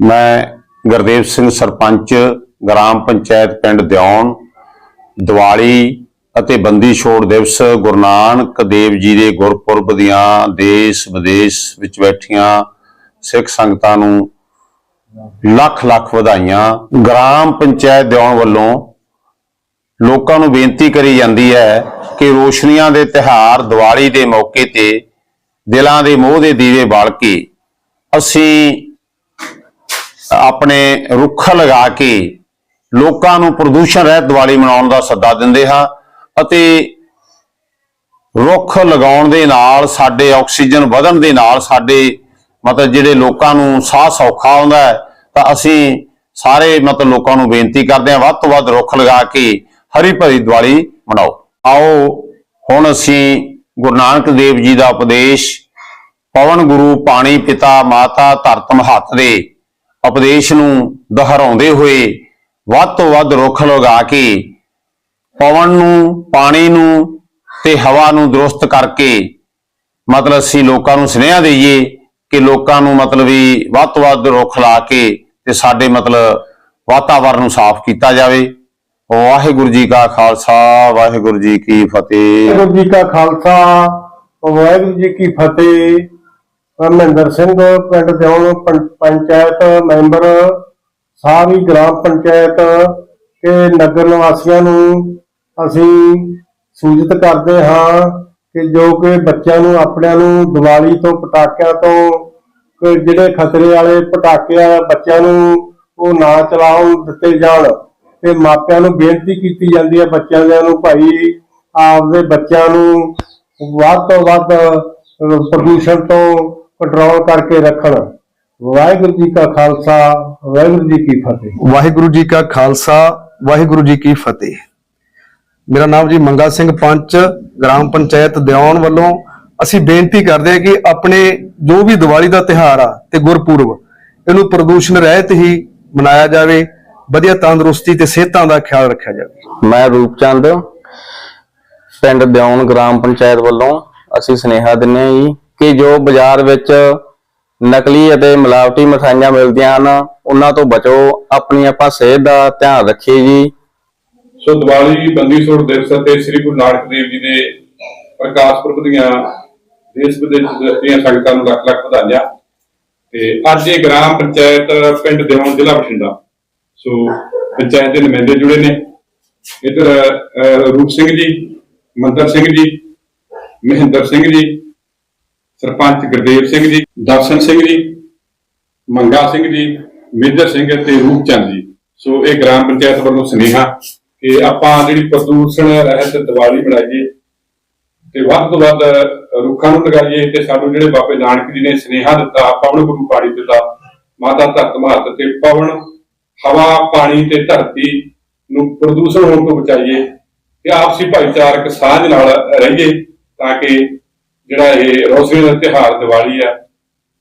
ਮੈਂ ਗੁਰਦੇਵ ਸਿੰਘ ਸਰਪੰਚ, ਗ੍ਰਾਮ ਪੰਚਾਇਤ ਪਿੰਡ ਦਿਉਣ ਦੀਵਾਲੀ ਅਤੇ ਬੰਦੀ ਛੋੜ ਦਿਵਸ ਗੁਰੂ ਨਾਨਕ ਦੇਵ ਜੀ ਦੇ ਗੁਰਪੁਰਬ ਦੀਆਂ ਦੇਸ਼ ਵਿਦੇਸ਼ ਵਿੱਚ ਬੈਠੀਆਂ ਸਿੱਖ ਸੰਗਤਾਂ ਨੂੰ ਲੱਖ ਲੱਖ ਵਧਾਈਆਂ। ਗ੍ਰਾਮ ਪੰਚਾਇਤ ਦਿਉਣ ਵੱਲੋਂ ਲੋਕਾਂ ਨੂੰ ਬੇਨਤੀ ਕਰੀ ਜਾਂਦੀ ਹੈ ਕਿ ਰੋਸ਼ਨੀਆਂ ਦੇ ਤਿਹਾਰ ਦੀਵਾਲੀ ਦੇ ਮੌਕੇ ਤੇ ਦਿਲਾਂ ਦੇ ਮੋਹ ਦੇ ਦੀਵੇ ਬਾਲ ਕੇ ਅਸੀਂ ਆਪਣੇ ਰੁੱਖ ਲਗਾ ਕੇ ਲੋਕਾਂ ਨੂੰ ਪ੍ਰਦੂਸ਼ਣ ਰਹਿਤ ਦੀਵਾਲੀ ਮਨਾਉਣ ਦਾ ਸੱਦਾ ਦਿੰਦੇ ਹਾਂ ਅਤੇ ਰੁੱਖ ਲਗਾਉਣ ਦੇ ਨਾਲ ਸਾਡੇ ਆਕਸੀਜਨ ਵਧਣ ਦੇ ਨਾਲ ਸਾਡੇ ਮਤਲਬ ਜਿਹੜੇ ਲੋਕਾਂ ਨੂੰ ਸਾਹ ਸੌਖਾ ਆਉਂਦਾ ਹੈ, ਤਾਂ ਅਸੀਂ ਸਾਰੇ ਮਤਲਬ ਲੋਕਾਂ ਨੂੰ ਬੇਨਤੀ ਕਰਦੇ ਹਾਂ ਵੱਧ ਤੋਂ ਵੱਧ ਰੁੱਖ ਲਗਾ ਕੇ ਹਰੀ ਭਰੀ ਦੀਵਾਲੀ ਮਨਾਓ। ਆਓ, ਹੁਣ ਅਸੀਂ ਗੁਰੂ ਨਾਨਕ ਦੇਵ ਜੀ ਦਾ ਉਪਦੇਸ਼ ਪਵਨ ਗੁਰੂ ਪਾਣੀ ਪਿਤਾ ਮਾਤਾ ਧਰਤ ਮਹੱਤ ਦੇ ਉਪਦੇਸ਼ ਨੂੰ ਦੁਹਰਾਉਂਦੇ ਹੋਏ ਵੱਧ ਤੋਂ ਵੱਧ ਰੁੱਖ ਲਗਾ ਕੇ ਪਵਨ ਨੂੰ, ਪਾਣੀ ਨੂੰ ਤੇ ਹਵਾ ਨੂੰ ਦਰੁਸਤ ਕਰਕੇ ਮਤਲਬ ਅਸੀਂ ਲੋਕਾਂ ਨੂੰ ਸੁਨੇਹਾ ਦਈਏ ਕਿ ਲੋਕਾਂ ਨੂੰ ਮਤਲਬ ਵੀ ਵੱਧ ਤੋਂ ਵੱਧ ਰੁੱਖ ਲਾ ਕੇ ਤੇ ਸਾਡੇ ਮਤਲਬ ਵਾਤਾਵਰਨ ਨੂੰ ਸਾਫ਼ ਕੀਤਾ ਜਾਵੇ। ਵਾਹਿਗੁਰੂ ਜੀ ਕਾ ਖਾਲਸਾ, ਵਾਹਿਗੁਰੂ ਜੀ ਕੀ ਫਤਿਹ। ਵਾਹਿਗੁਰੂ ਜੀ ਕਾ ਖਾਲਸਾ, ਵਾਹਿਗੁਰੂ ਜੀ ਕੀ ਫਤਿਹ। ਮਹਿੰਦਰ ਸਿੰਘ, ਪਿੰਡ ਦਿਉਣ ਪੰਚਾਇਤ ਮੈਂਬਰ ਸਾਰੀ ਗ੍ਰਾਮ ਪੰਚਾਇਤ ਕੇ ਨਗਰ ਨਿਵਾਸੀਆਂ ਨੂੰ ਅਸੀਂ ਸੂਚਿਤ ਕਰਦੇ ਹਾਂ ਕਿ ਜੋ ਕਿ ਬੱਚਿਆਂ ਨੂੰ, ਆਪਣਿਆਂ ਨੂੰ ਦੀਵਾਲੀ ਤੋਂ, ਪਟਾਕਿਆਂ ਤੋਂ ਜਿਹੜੇ ਖਤਰੇ ਵਾਲੇ ਪਟਾਕੇ ਆ ਬੱਚਿਆਂ ਨੂੰ ਉਹ ਨਾ ਚਲਾਉਣ ਦਿੱਤੇ ਜਾਣ ਤੇ ਮਾਪਿਆਂ ਨੂੰ ਬੇਨਤੀ ਕੀਤੀ ਜਾਂਦੀ ਹੈ ਬੱਚਿਆਂ ਦੇ ਨੂੰ, ਭਾਈ ਆਪਦੇ ਬੱਚਿਆਂ ਨੂੰ ਵੱਧ ਤੋਂ ਵੱਧ ਪ੍ਰਦੂਸ਼ਣ ਤੋਂ ਕੰਟਰੋਲ ਕਰਕੇ ਰੱਖਣ। ਵਾਹਿਗੁਰੂ ਜੀ ਕਾ ਖਾਲਸਾ ਵਾਹਿਗੁਰੂ ਜੀ ਕੀ ਫਤਿਹ। ਵਾਹਿਗੁਰੂ ਜੀ ਕਾ ਖਾਲਸਾ ਵਾਹਿਗੁਰੂ ਜੀ ਕੀ ਫਤਿਹ। ਮੇਰਾ ਨਾਮ ਜੀ ਮੰਗਾ ਸਿੰਘ ਪੰਚ ਗ੍ਰਾਮ ਪੰਚਾਇਤ ਦਿਉਣ ਵੱਲੋਂ ਅਸੀਂ ਬੇਨਤੀ ਕਰਦੇ ਹਾਂ ਕਿ ਆਪਣੇ ਜੋ ਵੀ ਦੀਵਾਲੀ ਦਾ ਤਿਹਾਰ ਆ ਤੇ ਗੁਰਪੁਰਬ ਇਹਨੂੰ ਪ੍ਰਦੂਸ਼ਣ ਰਹਿਤ ਹੀ ਮਨਾਇਆ ਜਾਵੇ ਵਧੀਆ ਤੰਦਰੁਸਤੀ ਤੇ ਸਿਹਤਾਂ ਦਾ ਖਿਆਲ ਰੱਖਿਆ ਜਾਵੇ। ਮੈਂ ਰੂਪਚੰਦ ਪਿੰਡ ਦਿਉਣ ਗ੍ਰਾਮ ਪੰਚਾਇਤ ਵੱਲੋਂ ਅਸੀਂ ਸੁਨੇਹਾ ਦਿੰਨੇ ਹਾਂ ਜੀ ਕਿ ਜੋ ਬਾਜ਼ਾਰ ਵਿੱਚ ਨਕਲੀ ਅਤੇ ਮਿਲਾਵਟੀ ਮਠਾਈਆਂ ਮਿਲਦੀਆਂ ਹਨ, ਉਹਨਾਂ ਤੋਂ ਬਚੋ, ਆਪਣੀ ਆਪਾਂ ਸਿਹਤ ਦਾ ਧਿਆਨ ਰੱਖੀਏ ਜੀ। ਸੋ ਦੀਵਾਲੀ ਬੰਦੀ ਛੋੜ ਦਿਵਸ ਅਤੇ ਸ੍ਰੀ ਗੁਰੂ ਨਾਨਕ ਦੇਵ ਜੀ ਦੇ ਪ੍ਰਕਾਸ਼ ਪੁਰਬ ਦੀਆਂ ਦੇਸ਼ ਵਿਦੇਸ਼ ਦੀਆਂ ਸੰਗਤਾਂ ਨੂੰ ਲੱਖ ਲੱਖ ਵਧਾਈਆਂ। ਤੇ ਅੱਜ ਇਹ ਗ੍ਰਾਮ ਪੰਚਾਇਤ ਪਿੰਡ ਦੇਵਨ ਜ਼ਿਲ੍ਹਾ ਬਠਿੰਡਾ। ਸੋ ਪੰਚਾਇਤ ਦੇ ਨੁਮਾਇੰਦੇ ਜੁੜੇ ਨੇ। ਇਧਰ ਰੂਪ ਸਿੰਘ ਜੀ, ਮੰਦਰ ਸਿੰਘ ਜੀ, ਮਹਿੰਦਰ ਸਿੰਘ ਜੀ ਸਰਪੰਚ ਗੁਰਦੇਵ ਸਿੰਘ ਜੀ, ਦਰਸ਼ਨ ਸਿੰਘ ਜੀ, ਮੰਗਾ ਸਿੰਘ ਜੀ, ਮੇਜਰ ਸਿੰਘ ਤੇ ਰੂਪਚੰਦ ਜੀ। ਸੋ ਇਹ ਗ੍ਰਾਮ ਪੰਚਾਇਤ ਵੱਲੋਂ ਸੁਨੇਹਾ ਕਿ ਆਪਾਂ ਜਿਹੜੀ ਪ੍ਰਦੂਸ਼ਣ ਰਹਿਤ ਦੀਵਾਲੀ ਮਨਾਈਏ ਤੇ ਵੱਧ ਤੋਂ ਵੱਧ ਰੁੱਖਾਂ ਨੂੰ ਲਗਾਈਏ ਤੇ ਸਾਨੂੰ ਜਿਹੜੇ ਬਾਬੇ ਨਾਨਕ ਜੀ ਨੇ ਸੁਨੇਹਾ ਦਿੱਤਾ ਪਵਨ ਗੁਰੂ ਪਾਣੀ ਦਿੱਤਾ। ਮਾਤਾ ਧਰਤ ਮਾਤ ਤੇ ਪਵਨ, ਹਵਾ, ਪਾਣੀ ਤੇ ਧਰਤੀ ਨੂੰ ਪ੍ਰਦੂਸ਼ਣ ਹੋਣ ਤੋਂ ਬਚਾਈਏ ਤੇ ਆਪਸੀ ਭਾਈਚਾਰਕ ਸਾਂਝ ਨਾਲ ਰਹੀਏ ਤਾਂ ਕਿ ਜਿਹੜਾ ਇਹ ਰੋਜ਼ੇ ਦਾ ਤਿਉਹਾਰ ਦੀਵਾਲੀ ਆ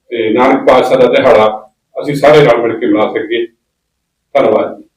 ਤੇ ਨਾਨਕ ਪਾਤਸ਼ਾਹ ਦਾ ਦਿਹਾੜਾ, ਅਸੀਂ ਸਾਰੇ ਰਲ ਮਿਲ ਕੇ ਮਨਾ ਸਕੀਏ। ਧੰਨਵਾਦ ਜੀ।